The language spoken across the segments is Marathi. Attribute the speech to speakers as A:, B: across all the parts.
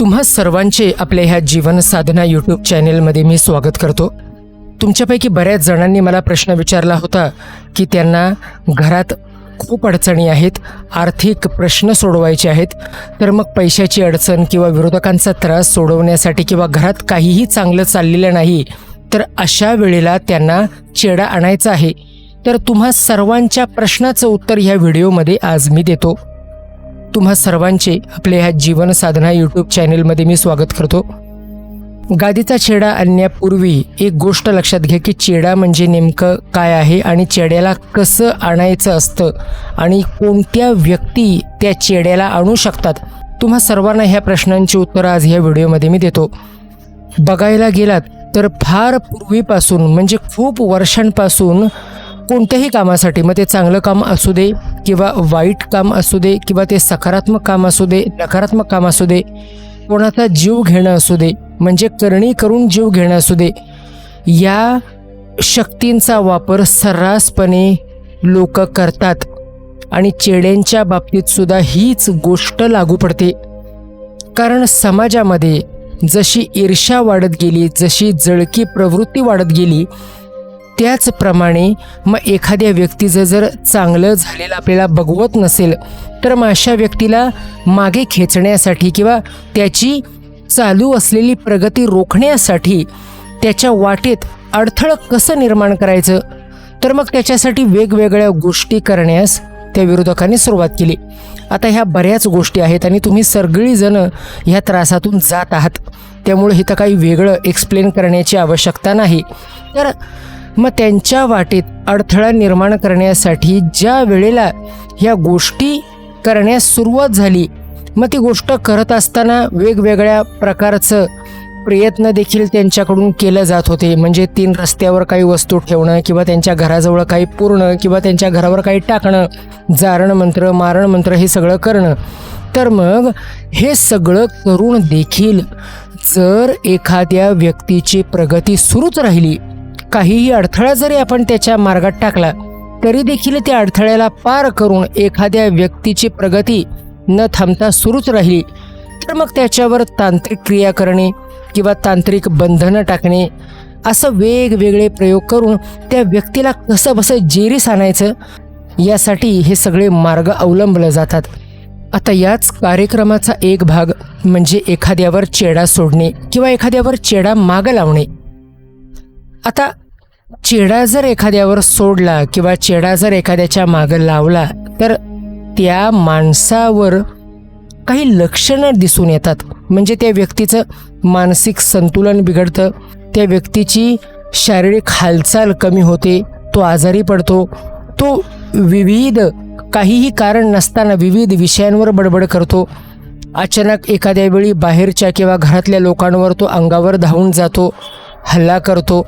A: तुम्हा सर्वांचे आपल्या ह्या जीवन साधना यूट्यूब चॅनेलमध्ये मी स्वागत करतो. तुमच्यापैकी बऱ्याच जणांनी मला प्रश्न विचारला होता की त्यांना घरात खूप अडचणी आहेत आर्थिक प्रश्न सोडवायचे आहेत तर मग पैशाची अडचण किंवा विरोधकांचा त्रास सोडवण्यासाठी किंवा घरात काहीही चांगलं चाललेलं नाही तर अशा वेळेला त्यांना चेडा आणायचा आहे. तर तुम्हा सर्वांच्या प्रश्नाचं उत्तर ह्या व्हिडिओमध्ये आज मी देतो. तुम्हा सर्वांचे आपले ह्या जीवन साधना यूट्यूब चॅनेलमध्ये मी स्वागत करतो. गादीचा चेडा आणण्यापूर्वी एक गोष्ट लक्षात घ्या की चेडा म्हणजे नेमकं काय आहे आणि चेड्याला कसं आणायचं असतं आणि कोणत्या व्यक्ती त्या चेड्याला आणू शकतात? तुम्हा सर्वांना ह्या प्रश्नांची उत्तरं आज ह्या व्हिडिओमध्ये मी देतो. बघायला गेलात तर फार पूर्वीपासून म्हणजे खूप वर्षांपासून कोणत्याही कामासाठी मग ते चांगलं काम असू दे किंवा वाईट काम असू दे किंवा ते सकारात्मक काम असू दे नकारात्मक काम असू दे कोणाचा जीव घेणं असू दे म्हणजे करणी करून जीव घेणं असू दे या शक्तींचा वापर सर्रासपणे लोक करतात. आणि चेड्यांच्या बाबतीत सुद्धा हीच गोष्ट लागू पडते. कारण समाजामध्ये जशी ईर्ष्या वाढत गेली जशी जळकी प्रवृत्ती वाढत गेली त्याचप्रमाणे मग एखाद्या व्यक्तीचं जर चांगलं झालेलं आपल्याला बघवत नसेल तर मग अशा व्यक्तीला मागे खेचण्यासाठी किंवा त्याची चालू असलेली प्रगती रोखण्यासाठी त्याच्या वाटेत अडथळं कसं निर्माण करायचं? तर मग त्याच्यासाठी वेगवेगळ्या गोष्टी करण्यास त्या विरोधकांनी सुरुवात केली. आता ह्या बऱ्याच गोष्टी आहेत आणि तुम्ही सगळीजणं ह्या त्रासातून जात आहात. त्यामुळे इथं काही वेगळं एक्सप्लेन करण्याची आवश्यकता नाही. तर मग त्यांच्या वाटेत अडथळा निर्माण करण्यासाठी ज्या वेळेला ह्या गोष्टी करण्यास सुरुवात झाली मग ती गोष्ट करत असताना वेगवेगळ्या प्रकारचं प्रयत्न देखील त्यांच्याकडून केलं जात होते. म्हणजे तीन रस्त्यावर काही वस्तू ठेवणं किंवा त्यांच्या घराजवळ काही पूर्ण किंवा त्यांच्या घरावर काही टाकणं जारण मंत्र मारण मंत्र हे सगळं करणं. तर मग हे सगळं करून देखील जर एखाद्या व्यक्तीची प्रगती सुरूच राहिली काहीही अडथळा जरी आपण त्याच्या मार्गात टाकला तरी देखील त्या अडथळ्याला पार करून एखाद्या व्यक्तीची प्रगती न थांबता सुरूच राहिली तर मग त्याच्यावर तांत्रिक क्रिया करणे किंवा तांत्रिक बंधनं टाकणे असं वेगवेगळे प्रयोग करून त्या व्यक्तीला कसं बसं जेरीस आणायचं यासाठी हे सगळे मार्ग अवलंबले जातात. आता याच कार्यक्रमाचा एक भाग म्हणजे एखाद्यावर चेडा सोडणे किंवा एखाद्यावर चेडा मागं लावणे. आता चेडा जर एखाद्यावर सोडला किंवा चेडा जर एखाद्याच्या मागं लावला तर त्या माणसावर काही लक्षणं दिसून येतात. म्हणजे त्या व्यक्तीचं मानसिक संतुलन बिघडतं त्या व्यक्तीची शारीरिक हालचाल कमी होते तो आजारी पडतो. तो विविध काहीही कारण नसताना विविध विषयांवर बडबड करतो. अचानक एखाद्या वेळी बाहेरच्या किंवा घरातल्या लोकांवर तो अंगावर धावून जातो हल्ला करतो.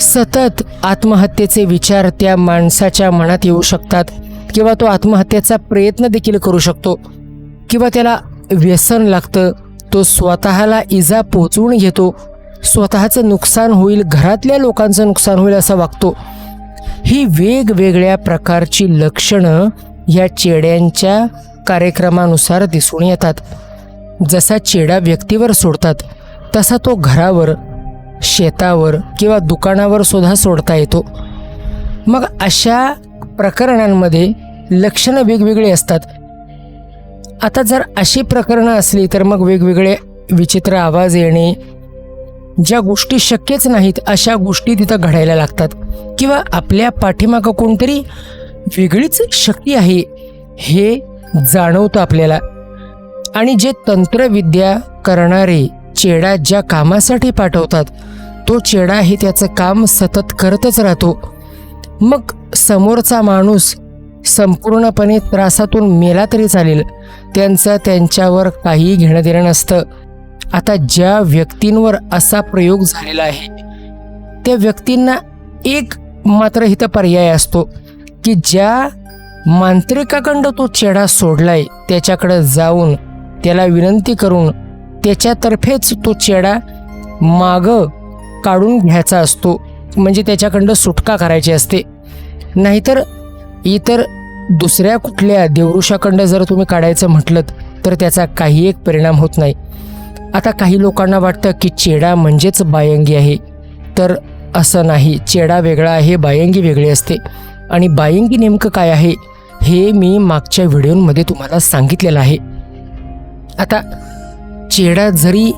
A: सतत आत्महत्येचे विचार त्या माणसाच्या मनात येऊ शकतात किंवा तो आत्महत्येचा प्रयत्न देखील करू शकतो. किंवा त्याला व्यसन लागतं तो स्वतःला इजा पोचवून घेतो. स्वतःचं नुकसान होईल घरातल्या लोकांचं नुकसान होईल असं वागतो. ही वेगवेगळ्या प्रकारची लक्षणं या चेड्यांच्या कार्यक्रमानुसार दिसून येतात. जसा चेडा व्यक्तीवर सोडतात तसा तो घरावर शेतावर किंवा दुकानावर सुद्धा सोडता येतो. मग अशा प्रकरणांमध्ये लक्षणं वेगवेगळी असतात. आता जर अशी प्रकरणं असली तर मग वेगवेगळे विचित्र आवाज येणे ज्या गोष्टी शक्यच नाहीत अशा गोष्टी तिथं घडायला लागतात. किंवा आपल्या पाठीमागं कोणतरी वेगळीच शक्ती आहे हे जाणवतं आपल्याला. आणि जे तंत्रविद्या करणारे चेडा ज्या कामासाठी पाठवतात तो चेडा हे त्याचं काम सतत करतच राहतो. मग समोरचा माणूस संपूर्णपणे त्रासातून मेला तरी चालेल त्यांचं त्यांच्यावर काही घेणं देणं नसतं. आता ज्या व्यक्तींवर असा प्रयोग झालेला आहे त्या व्यक्तींना एक मात्र इथं पर्याय असतो की ज्या मांत्रिकाकडं तो चेडा सोडलाय त्याच्याकडं जाऊन त्याला विनंती करून त्याच्यातर्फेच तो चेडा माग काढून घ्यायचा असतो. म्हणजे त्याच्याकडं सुटका करायची असते. नाहीतर इतर दुसऱ्या कुठल्या देवऋषाकडं जर तुम्ही काढायचं म्हटलं तर त्याचा काही एक परिणाम होत नाही. आता काही लोकांना वाटतं की चेडा म्हणजेच बायंगी आहे. तर असं नाही. चेडा वेगळा आहे बायंगी वेगळी असते. आणि बायंगी नेमकं काय आहे हे मी मागच्या व्हिडिओमध्ये तुम्हाला सांगितलेलं आहे. आता चेडा जरी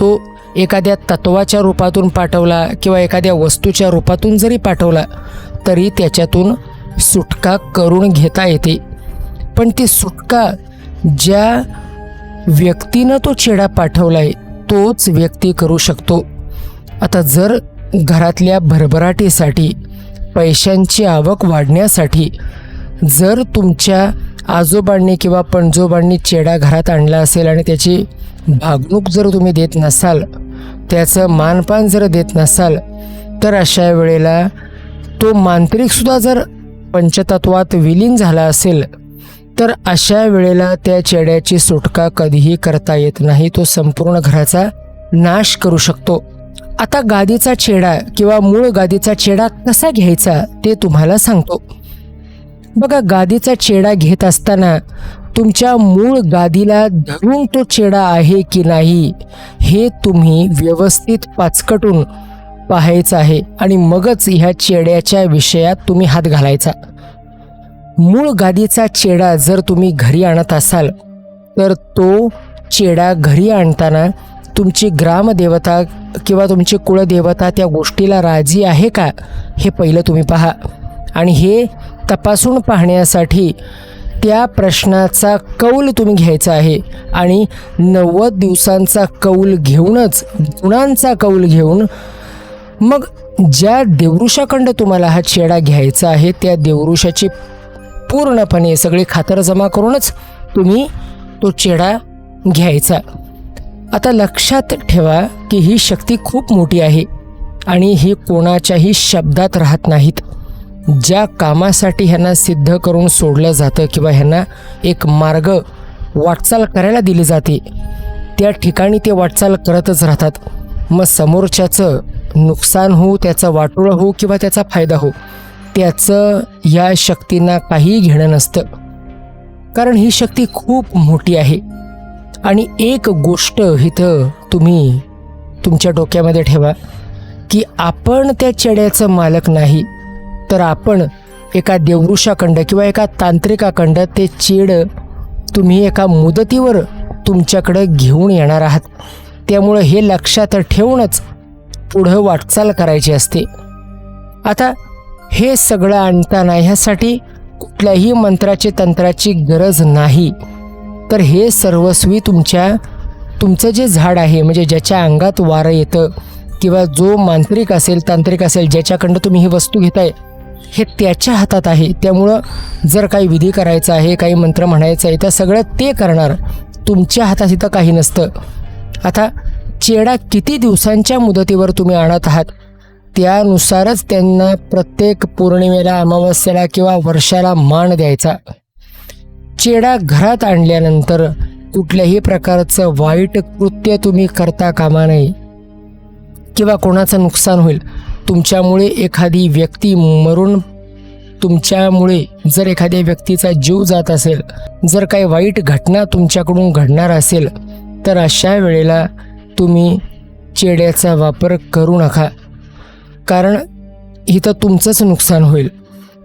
A: तो एखाद्या तत्वाच्या रूपातून पाठवला किंवा एखाद्या वस्तूच्या रूपातून जरी पाठवला तरी त्याच्यातून सुटका करून घेता येते. पण ती सुटका ज्या व्यक्तीनं तो चेडा पाठवला आहे तोच व्यक्ती करू शकतो. आता जर घरातल्या भरभराटीसाठी पैशांची आवक वाढण्यासाठी जर तुमच्या आजोबांनी किंवा पणजोबांनी चेडा घरात आणला असेल आणि त्याची भागणूक जर तुम्ही देत नसाल त्याचं मानपान जर देत नसाल तर अशा वेळेला तो मांत्रिकसुद्धा जर पंचतत्वात विलीन झाला असेल तर अशा वेळेला त्या चेड्याची सुटका कधीही करता येत नाही. तो संपूर्ण घराचा नाश करू शकतो. आता गादीचा चेडा किंवा मूळ गादीचा चेडा कसा घ्यायचा ते तुम्हाला सांगतो. बघा गादीचा चेडा घेत असताना तुमच्या मूळ गादीला धरून तो चेडा आहे की नाही हे तुम्ही व्यवस्थित पाचकटून पाहायचं आहे आणि मगच ह्या चेड्याच्या विषयात तुम्ही हात घालायचा. मूळ गादीचा चेडा जर तुम्ही घरी आणत असाल तर तो चेडा घरी आणताना तुमची ग्रामदेवता किंवा तुमची कुळदेवता त्या गोष्टीला राजी आहे का हे पहिलं तुम्ही पहा. आणि हे तपासून पाहण्यासाठी त्या प्रश्नाचा कौल तुम्ही घ्यायचा आहे. आणि नव्वद दिवसांचा कौल घेऊनच गुणांचा कौल घेऊन मग ज्या देवऋषाखंड तुम्हाला हा चेडा घ्यायचा आहे त्या देवरुषाची पूर्णपणे सगळी खातर जमा करूनच तुम्ही तो चेडा घ्यायचा. आता लक्षात ठेवा की ही शक्ती खूप मोठी आहे आणि ही कोणाच्याही शब्दात राहत नाहीत. ज्या कामासाठी ह्यांना सिद्ध करून सोडलं जातं किंवा ह्यांना एक मार्ग वाटचाल करायला दिली जाते त्या ठिकाणी ते वाटचाल करतच राहतात. मग समोरच्याचं नुकसान हो त्याचं वाटोळं हो किंवा त्याचा फायदा हो त्याचं या शक्तींना काहीही घेणं नसतं. कारण ही शक्ती खूप मोठी आहे. आणि एक गोष्ट इथं तुम्ही तुमच्या डोक्यामध्ये ठेवा की आपण त्या चेड्याचं मालक नाही. तर आपण एका देवऋषाखंड किंवा एका तांत्रिकाखंड ते चेड तुम्ही एका मुदतीवर तुमच्याकडं घेऊन येणार आहात. त्यामुळं हे लक्षात ठेवूनच पुढं वाटचाल करायची असते. आता हे सगळं आणताना ह्यासाठी कुठल्याही मंत्राची तंत्राची गरज नाही. तर हे सर्वस्वी तुमच्या तुमचं जे झाड आहे म्हणजे ज्याच्या अंगात वारं येतं किंवा जो मांत्रिक असेल तांत्रिक असेल ज्याच्याकडनं तुम्ही ही वस्तू घेताय हे त्याच्या हातात आहे. त्यामुळं जर काही विधी करायचा आहे काही मंत्र म्हणायचं आहे तर सगळं ते करणार तुमच्या हातात इथं काही नसतं. आता चेडा किती दिवसांच्या मुदतीवर तुम्ही आणत आहात? त्यानुसारच त्यांना प्रत्येक पौर्णिमेला अमावस्येला किंवा वर्षाला मान द्यायचा. चेडा घरात आणल्यानंतर कुठल्याही प्रकारचं वाईट कृत्य तुम्ही करता कामा नये. किंवा कोणाचं नुकसान होईल. तुमच्यामुळे एखादी व्यक्ती मरून तुमच्यामुळे जर एखाद्या व्यक्तीचा जीव जात असेल जर काही वाईट घटना तुमच्याकडून घडणार असेल तर अशा वेळेला तुम्ही चेड्याचा वापर करू नका. कारण इथं तुमचंच नुकसान होईल.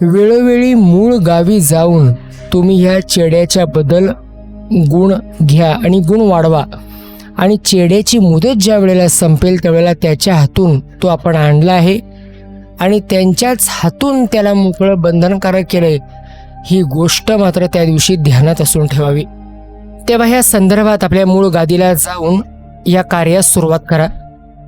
A: वेळोवेळी मूळ गावी जाऊन तुम्ही ह्या चेड्याच्याबद्दल गुण घ्या आणि गुण वाढवा. आणि चेड्याची मुदत ज्या वेळेला संपेल त्यावेळेला त्याच्या हातून तो आपण आणला आहे. आणि त्यांच्याच हातून त्याला मोकळं बंधनकारक केलंय. ही गोष्ट मात्र त्या दिवशी ध्यानात असून ठेवावी. तेव्हा ह्या संदर्भात आपल्या मूळ गादीला जाऊन या कार्यास सुरुवात करा.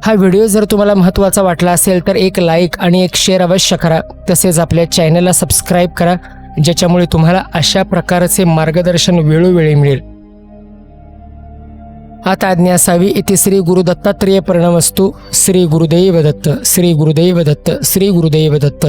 A: हा व्हिडिओ जर तुम्हाला महत्त्वाचा वाटला असेल तर एक लाईक आणि एक शेअर अवश्य करा. तसेच आपल्या चॅनलला सबस्क्राईब करा ज्याच्यामुळे तुम्हाला अशा प्रकारचे मार्गदर्शन वेळोवेळी मिळेल. आज्ञा असावी. इथे श्री गुरु दत्तात्रेय प्रणवस्तू श्री गुरुदैव दत्त. श्री गुरुदैव दत्त. श्री गुरुदेव दत्त.